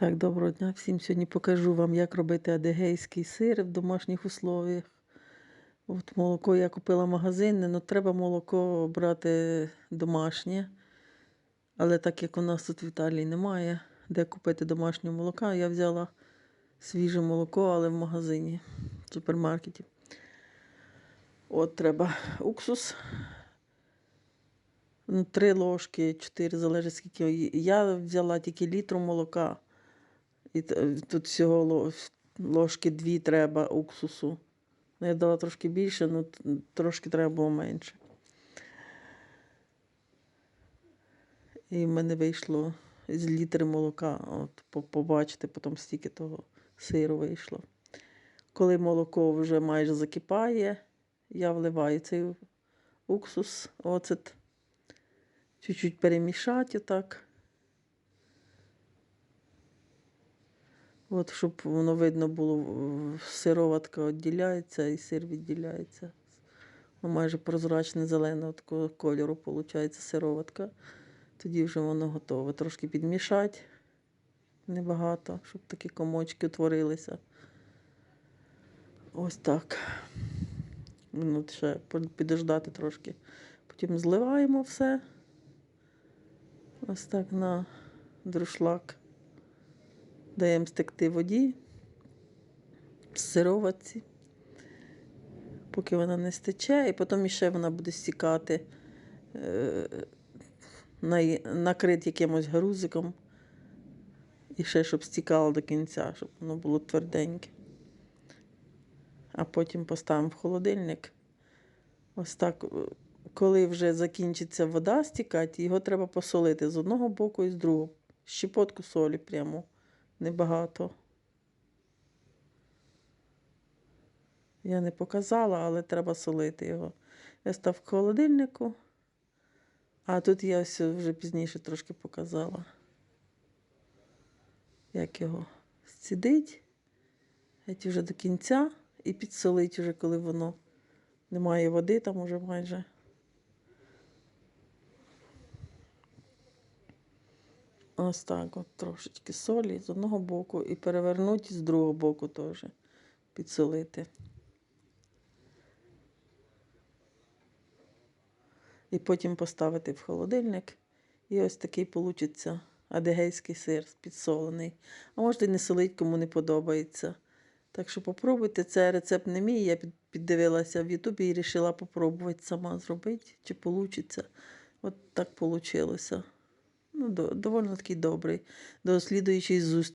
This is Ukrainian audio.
Так, доброго дня всім. Сьогодні покажу вам, як робити адегейський сир в домашніх условіях. От молоко я купила магазинне, але треба молоко брати домашнє. Але так як у нас тут в Італії немає, де купити домашнє молока, я взяла свіже молоко, але в магазині, в супермаркеті. От треба уксус. Ну, Три ложки, чотири, залежить скільки. Я взяла тільки літру молока. І тут всього ложки дві треба уксусу. Ну, я дала трошки більше, ну трошки треба було менше. І в мене вийшло з літри молока. От, по- побачите, потім стільки того сиру вийшло. Коли молоко вже майже закипає, я вливаю цей уксус, оцет, чуть-чуть перемішати отак. От, щоб воно видно було, сироватка відділяється і сир відділяється. Ну, майже прозрачне зеленого такого кольору виходить сироватка. Тоді вже воно готове. Трошки підмішати небагато, щоб такі комочки утворилися. Ось так. Ну, ще підождати трошки. Потім зливаємо все. Ось так на друшлак. Даємо стекти воді сироватці, поки вона не стече, і потім ще вона буде стікати, е, на- накрити якимось грузиком. І ще, щоб стікало до кінця, щоб воно було тверденьке. А потім поставимо в холодильник. Ось так, е, коли вже закінчиться вода стікати, його треба посолити з одного боку і з другого. Щепотку солі прямо небагато. Я не показала, але треба солити його. Я став в холодильнику, а тут я ось вже пізніше трошки показала, як його зцідить, геть вже до кінця і підсолить вже, коли воно немає води там уже майже. Ось так, от трошечки солі з одного боку і перевернути з другого боку теж підсолити. І потім поставити в холодильник. І ось такий получиться адегейський сир підсолений. А можете не солити, кому не подобається. Так що попробуйте, це рецепт не мій. Я піддивилася в Ютубі і вирішила попробувати сама зробити, чи вийде. От так вийшло. Ну, до- доволі такий добрий. До слідуючої зустрічі.